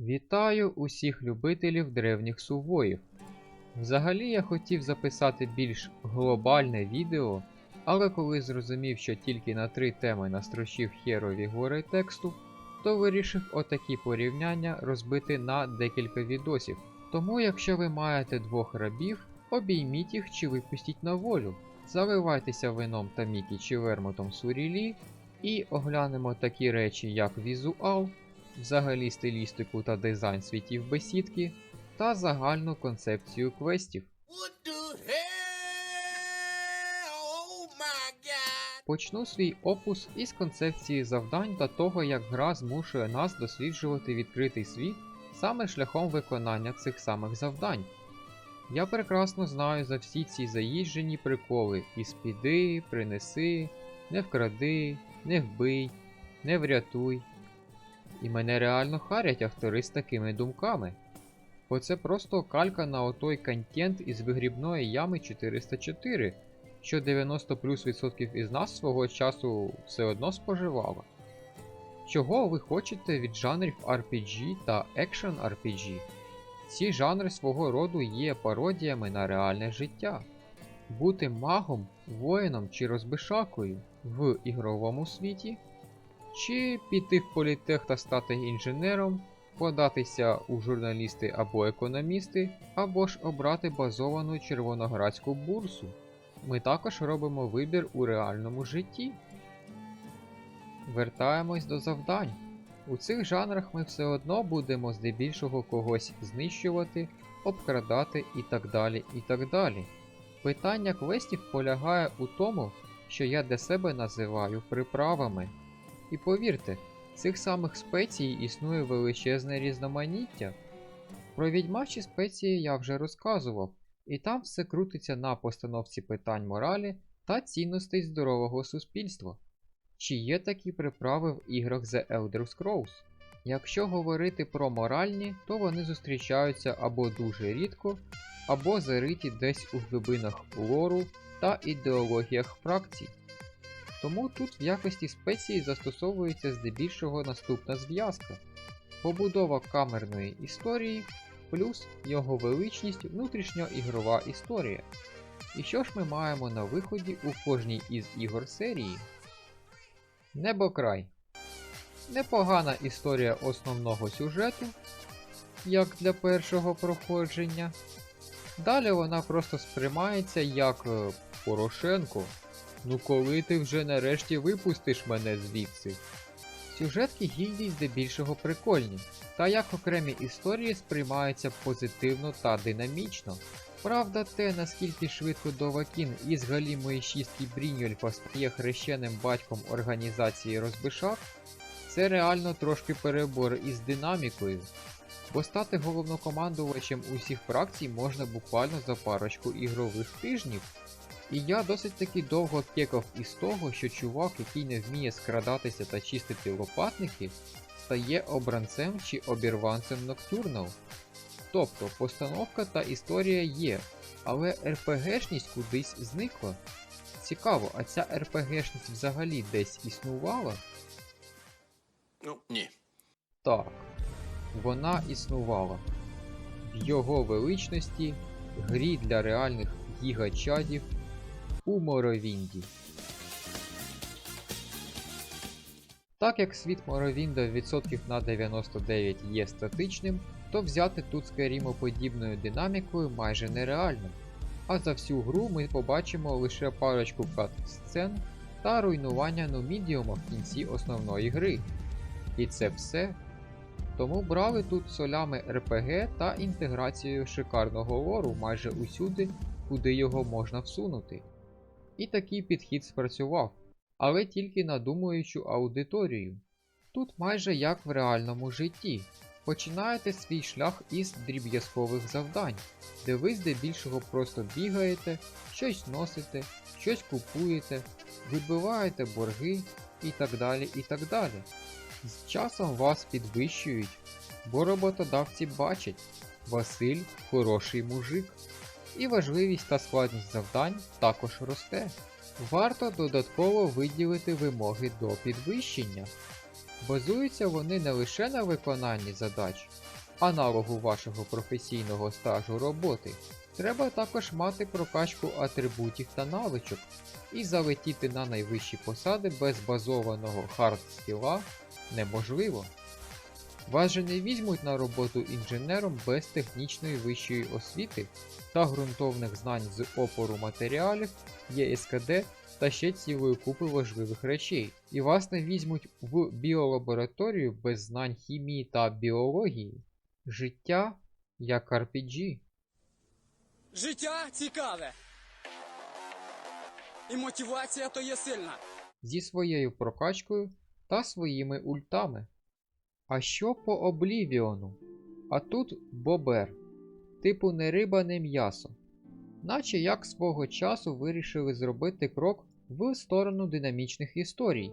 Вітаю усіх любителів древніх сувоїв. Взагалі я хотів записати більш глобальне відео, але коли зрозумів, що тільки на три теми настрочив херові гори тексту, то вирішив отакі порівняння розбити на декілька відосів. Тому, якщо ви маєте двох рабів, обійміть їх чи випустіть на волю, заливайтеся вином та мікі чи вермотом сурілі, і оглянемо такі речі, як візуал, взагалі стилістику та дизайн світів бесідки, та загальну концепцію квестів. Oh! Почну свій опус із концепції завдань та того, як гра змушує нас досліджувати відкритий світ саме шляхом виконання цих самих завдань. Я прекрасно знаю за всі ці заїжджені приколи і спіди, принеси, не вкради, не вбий, не врятуй. І мене реально харять автори з такими думками. Бо це просто калька на отой контент із вигрібної ями 404, що 90 плюс відсотків із нас свого часу все одно споживало. Чого ви хочете від жанрів RPG та Action RPG? Ці жанри свого роду є пародіями на реальне життя. Бути магом, воїном чи розбишакою в ігровому світі, чи піти в політех та стати інженером, податися у журналісти або економісти, або ж обрати базовану червоноградську бурсу. Ми також робимо вибір у реальному житті. Вертаємось до завдань. У цих жанрах ми все одно будемо здебільшого когось знищувати, обкрадати і так далі. і так далі. Питання квестів полягає у тому, що я для себе називаю приправами. І повірте, цих самих спецій існує величезне різноманіття. Про відьмачі спеції я вже розказував, і там все крутиться на постановці питань моралі та цінностей здорового суспільства. Чи є такі приправи в іграх The Elder Scrolls? Якщо говорити про моральні, то вони зустрічаються або дуже рідко, або зариті десь у глибинах лору та ідеологіях фракцій. Тому тут в якості спеції застосовується здебільшого наступна зв'язка: побудова камерної історії плюс його величність внутрішньоігрова історія. І що ж ми маємо на виході у кожній із ігор серії? Небокрай. Непогана історія основного сюжету, як для першого проходження. Далі вона просто сприймається як е, Порошенко. Ну коли ти вже нарешті випустиш мене звідси? Сюжетки гільдій здебільшого прикольні, та як окремі історії сприймаються позитивно та динамічно. Правда, те, наскільки швидко Довакін із галімої шістки Бріньольфа стає хрещеним батьком організації Розбишак, це реально трошки перебор із динамікою, бо стати головнокомандувачем усіх фракцій можна буквально за парочку ігрових тижнів. І я досить таки довго кекав із того, що чувак, який не вміє скрадатися та чистити лопатники, стає обранцем чи обірванцем Ноктюрнал. Тобто постановка та історія є, але РПГшність кудись зникла. Цікаво, а ця РПГшність взагалі десь існувала? Ну, ні. Так, вона існувала. В його величності грі для реальних гігачадів у Моровінді. Так як світ Моровінда відсотків на 99 є статичним, то взяти тут скарімоподібною динамікою майже нереально. А за всю гру ми побачимо лише парочку кат-сцен та руйнування нумідіума в кінці основної гри. І це все. Тому брали тут солями RPG та інтеграцією шикарного лору майже усюди, куди його можна всунути. І такий підхід спрацював, але тільки на думаючу аудиторію. Тут майже як в реальному житті. Починаєте свій шлях із дріб'язкових завдань, де ви здебільшого просто бігаєте, щось носите, щось купуєте, вибиваєте борги і так далі. і так далі. З часом вас підвищують, бо роботодавці бачать, Василь хороший мужик. І важливість та складність завдань також росте. Варто додатково виділити вимоги до підвищення. Базуються вони не лише на виконанні задач, аналогу вашого професійного стажу роботи. Треба також мати прокачку атрибутів та навичок і залетіти на найвищі посади без базованого хард-скіла неможливо. Вас же не візьмуть на роботу інженером без технічної вищої освіти та ґрунтовних знань з опору матеріалів, ЄСКД та ще цілої купи важливих речей. І вас не візьмуть в біолабораторію без знань хімії та біології. Життя як RPG. Життя цікаве. І мотивація то є сильна. зі своєю прокачкою та своїми ультами. А що по Облівіону? А тут бобер, типу не риба, не м'ясо. Наче як свого часу вирішили зробити крок в сторону динамічних історій,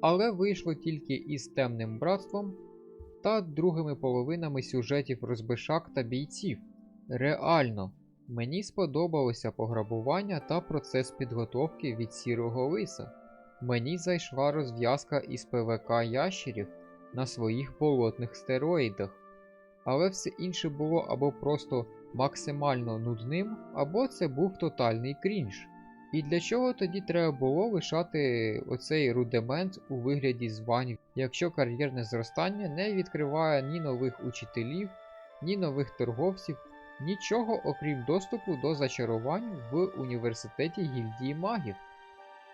але вийшло тільки із темним братством та другими половинами сюжетів розбишак та бійців. Реально, мені сподобалося пограбування та процес підготовки від сірого лиса. Мені зайшла розв'язка із ПВК ящерів на своїх болотних стероїдах, але все інше було або просто максимально нудним, або це був тотальний крінж. І для чого тоді треба було лишати оцей рудимент у вигляді звань, якщо кар'єрне зростання не відкриває ні нових учителів, ні нових торговців, нічого окрім доступу до зачарувань в університеті гільдії магів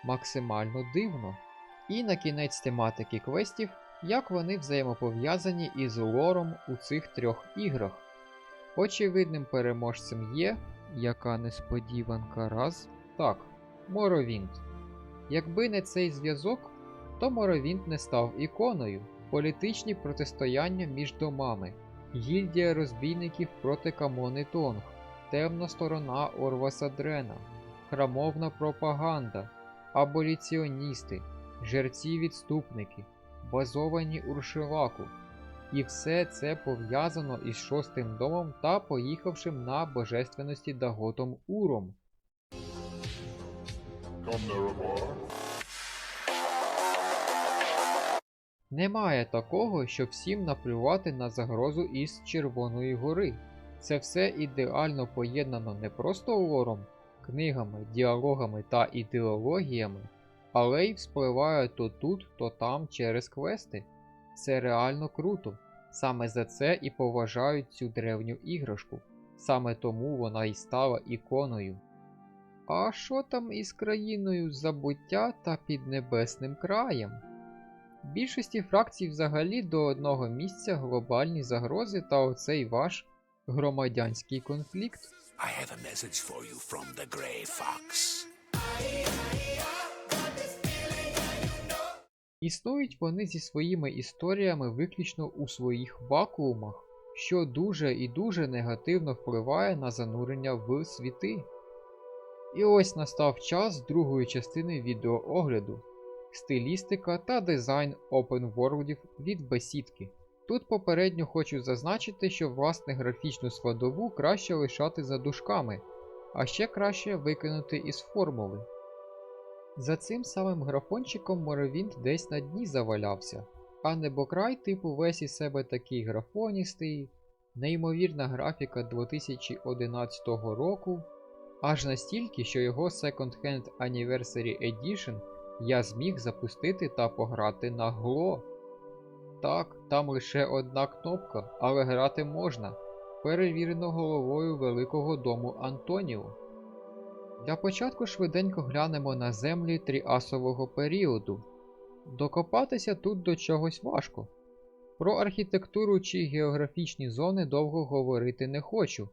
максимально дивно. І на кінець тематики квестів, як вони взаємопов'язані із лором у цих трьох іграх. Очевидним переможцем є, яка несподіванка раз, так, Моровінт. Якби не цей зв'язок, то Моровінт не став іконою. Політичні протистояння між домами, гільдія розбійників проти Камони Тонг, темна сторона Орваса Дрена, храмовна пропаганда, аболіціоністи, жерці-відступники, базовані Уршилаку. І все це пов'язано із шостим домом та поїхавшим на божественності Даготом Уром. Немає такого, щоб всім наплювати на загрозу із Червоної гори. Це все ідеально поєднано не просто лором, книгами, діалогами та ідеологіями, але й вспливає то тут, то там через квести. Це реально круто. Саме за це і поважають цю древню іграшку. Саме тому вона і стала іконою. А що там із країною забуття та піднебесним краєм? Більшості фракцій взагалі до одного місця глобальні загрози та оцей ваш громадянський конфлікт. I have a message for you from the Grey Fox. Існують вони зі своїми історіями виключно у своїх вакуумах, що дуже і дуже негативно впливає на занурення в світи. І ось настав час другої частини відеоогляду стилістика та дизайн Worldів від бесідки. Тут попередньо хочу зазначити, що власне графічну складову краще лишати за дужками, а ще краще викинути із формули. За цим самим графончиком Моровінт десь на дні завалявся, а небокрай типу весь із себе такий графоністий, неймовірна графіка 2011 року, аж настільки, що його Second Hand Anniversary Edition я зміг запустити та пограти на гло. Так, там лише одна кнопка, але грати можна. Перевірено головою великого дому Антоніо. Для початку швиденько глянемо на землі тріасового періоду. Докопатися тут до чогось важко. Про архітектуру чи географічні зони довго говорити не хочу.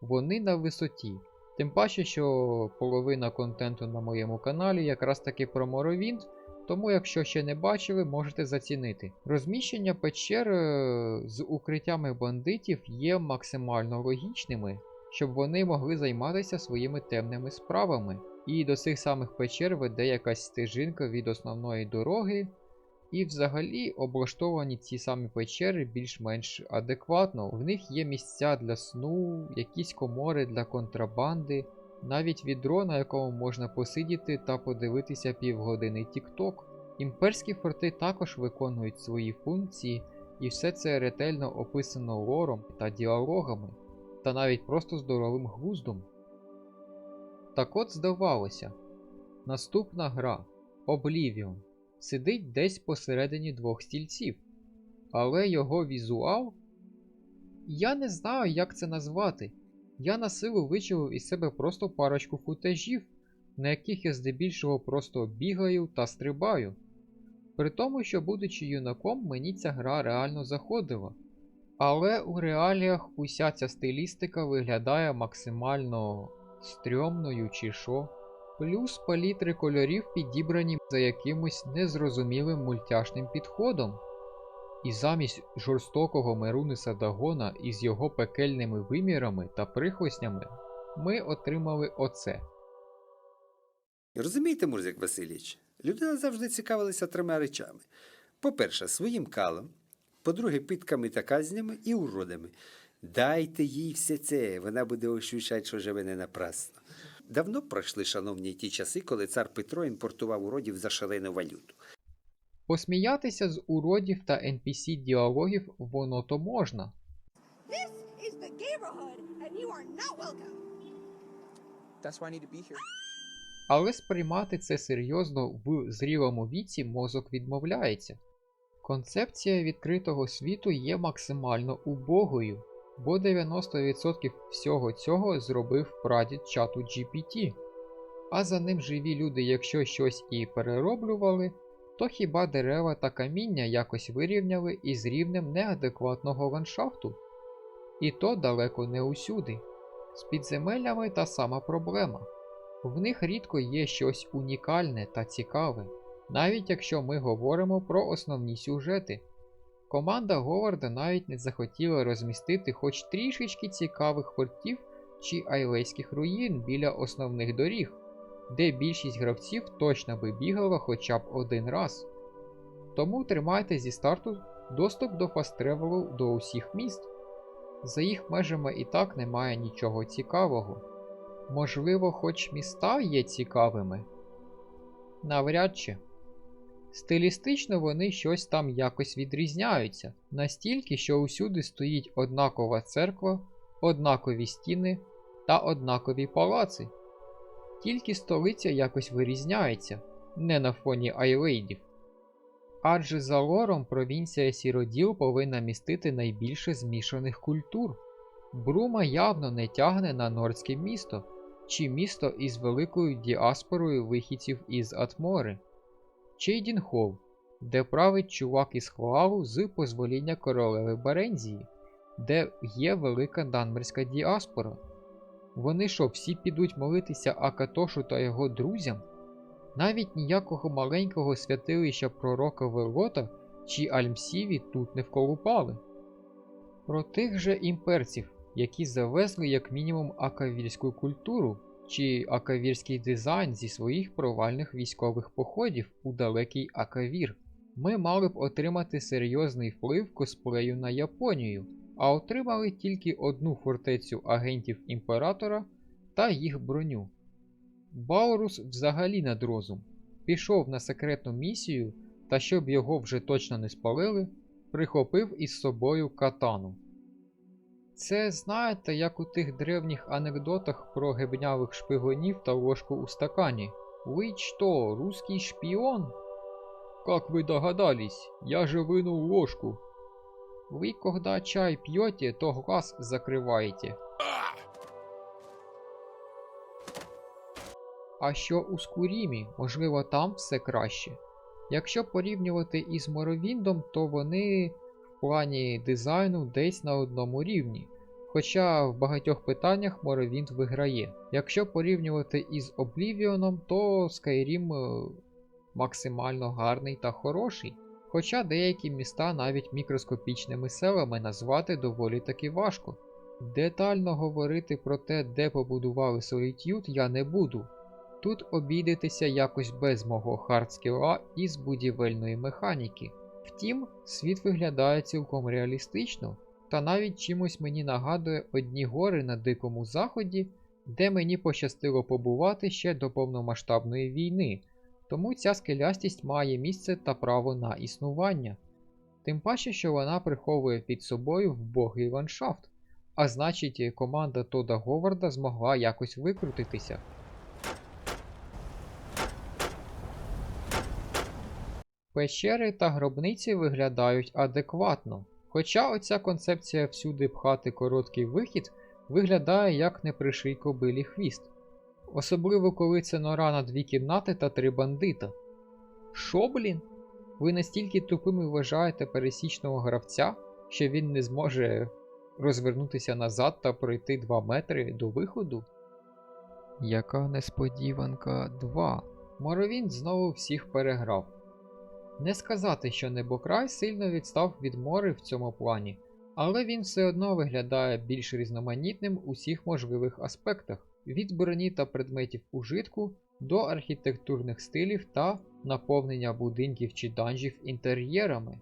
Вони на висоті. Тим паче, що половина контенту на моєму каналі якраз таки про Моровінт, тому якщо ще не бачили, можете зацінити. Розміщення печер е, з укриттями бандитів є максимально логічними, щоб вони могли займатися своїми темними справами. І до цих самих печер веде якась стежинка від основної дороги. І взагалі облаштовані ці самі печери більш-менш адекватно. В них є місця для сну, якісь комори для контрабанди, навіть відро, на якому можна посидіти та подивитися півгодини TikTok. Імперські форти також виконують свої функції, і все це ретельно описано лором та діалогами, та навіть просто здоровим глуздом. Так от здавалося, наступна гра Oblivion сидить десь посередині двох стільців, але його візуал. Я не знаю, як це назвати. Я на силу вичавив із себе просто парочку футажів, на яких я здебільшого просто бігаю та стрибаю. При тому, що, будучи юнаком, мені ця гра реально заходила. Але у реаліях уся ця стилістика виглядає максимально стрьомною чи що. Плюс палітри кольорів підібрані за якимось незрозумілим мультяшним підходом. І замість жорстокого Меруниса Дагона із його пекельними вимірами та прихвостнями ми отримали оце. Розумієте, Мурзик Васильович, людина завжди цікавилася трьома речами. По-перше, своїм калом, по-друге, питками та казнями і уродами. Дайте їй все це, вона буде ощущати, що живе не напрасно. Давно пройшли, шановні, ті часи, коли цар Петро імпортував уродів за шалену валюту. Посміятися з уродів та NPC діалогів воно то можна. This is the neighborhood, and you are not welcome. That's why I need to be here. Але сприймати це серйозно в зрілому віці мозок відмовляється. Концепція відкритого світу є максимально убогою, бо 90% всього цього зробив прадід чату GPT. А за ним живі люди, якщо щось і перероблювали, то хіба дерева та каміння якось вирівняли із рівнем неадекватного ландшафту? І то далеко не усюди. З підземеллями та сама проблема. В них рідко є щось унікальне та цікаве, навіть якщо ми говоримо про основні сюжети. Команда Говарда навіть не захотіла розмістити хоч трішечки цікавих фортів чи айлейських руїн біля основних доріг, де більшість гравців точно би бігала хоча б один раз. Тому тримайте зі старту доступ до фастревелу до усіх міст. За їх межами і так немає нічого цікавого. Можливо, хоч міста є цікавими? Навряд чи. Стилістично вони щось там якось відрізняються, настільки, що усюди стоїть однакова церква, однакові стіни та однакові палаци. Тільки столиця якось вирізняється, не на фоні айлейдів. Адже за лором провінція Сіроділ повинна містити найбільше змішаних культур. Брума явно не тягне на нордське місто чи місто із великою діаспорою вихідців із Атмори. Чейдінхол, де править чувак із Хвалу з позвоління королеви Барензії, де є велика данмерська діаспора. Вони що, всі підуть молитися Акатошу та його друзям? Навіть ніякого маленького святилища пророка Велота чи Альмсіві тут не вколупали. Про тих же імперців, які завезли як мінімум акавірську культуру чи акавірський дизайн зі своїх провальних військових походів у далекий Акавір, ми мали б отримати серйозний вплив косплею на Японію, а отримали тільки одну фортецю агентів імператора та їх броню. Баурус взагалі над розум. Пішов на секретну місію та щоб його вже точно не спалили, прихопив із собою катану. Це знаєте, як у тих древніх анекдотах про гебнявих шпигунів та ложку у стакані. Вы что, русский шпион? Как вы догадались, я же вынул ложку. Вы, когда чай пьете, то глаз закрываете. А що у Скурімі, можливо, там все краще. Якщо порівнювати із Моровіндом, то вони в плані дизайну десь на одному рівні. Хоча в багатьох питаннях Моровінд виграє. Якщо порівнювати із Облівіоном, то Skyrim е, максимально гарний та хороший. Хоча деякі міста навіть мікроскопічними селами назвати доволі таки важко. Детально говорити про те, де побудували Solitude, я не буду. Тут обійдетеся якось без мого хардскіла із будівельної механіки. Втім, світ виглядає цілком реалістично, та навіть чимось мені нагадує одні гори на Дикому Заході, де мені пощастило побувати ще до повномасштабної війни, Тому ця скелястість має місце та право на існування. Тим паче, що вона приховує під собою вбогий ландшафт, а значить, команда Тода Говарда змогла якось викрутитися. Пещери та гробниці виглядають адекватно, хоча оця концепція всюди пхати короткий вихід виглядає як неприший кобилі хвіст. Особливо коли це нора на дві кімнати та три бандита. Шо, блін? Ви настільки тупими вважаєте пересічного гравця, що він не зможе розвернутися назад та пройти 2 метри до виходу? Яка несподіванка 2. Моровін знову всіх переграв. Не сказати, що Небокрай сильно відстав від мори в цьому плані, але він все одно виглядає більш різноманітним у всіх можливих аспектах від броні та предметів ужитку до архітектурних стилів та наповнення будинків чи данжів інтер'єрами.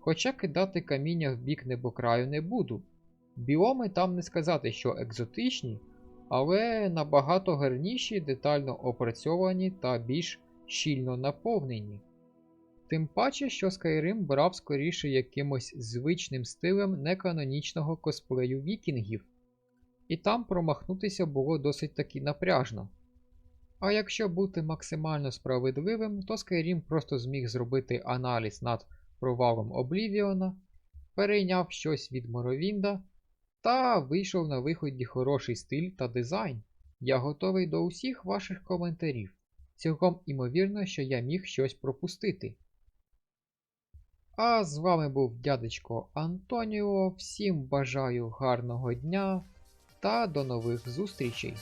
Хоча кидати каміння в бік небокраю не буду. Біоми там не сказати, що екзотичні, але набагато гарніші, детально опрацьовані та більш щільно наповнені. Тим паче, що Skyrim брав скоріше якимось звичним стилем неканонічного косплею вікінгів, і там промахнутися було досить таки напряжно. А якщо бути максимально справедливим, то Skyrim просто зміг зробити аналіз над провалом Облівіона, перейняв щось від Моровінда та вийшов на виході хороший стиль та дизайн. Я готовий до усіх ваших коментарів. Цілком імовірно, що я міг щось пропустити. А з вами був дядечко Антоніо. Всім бажаю гарного дня та до нових зустрічей!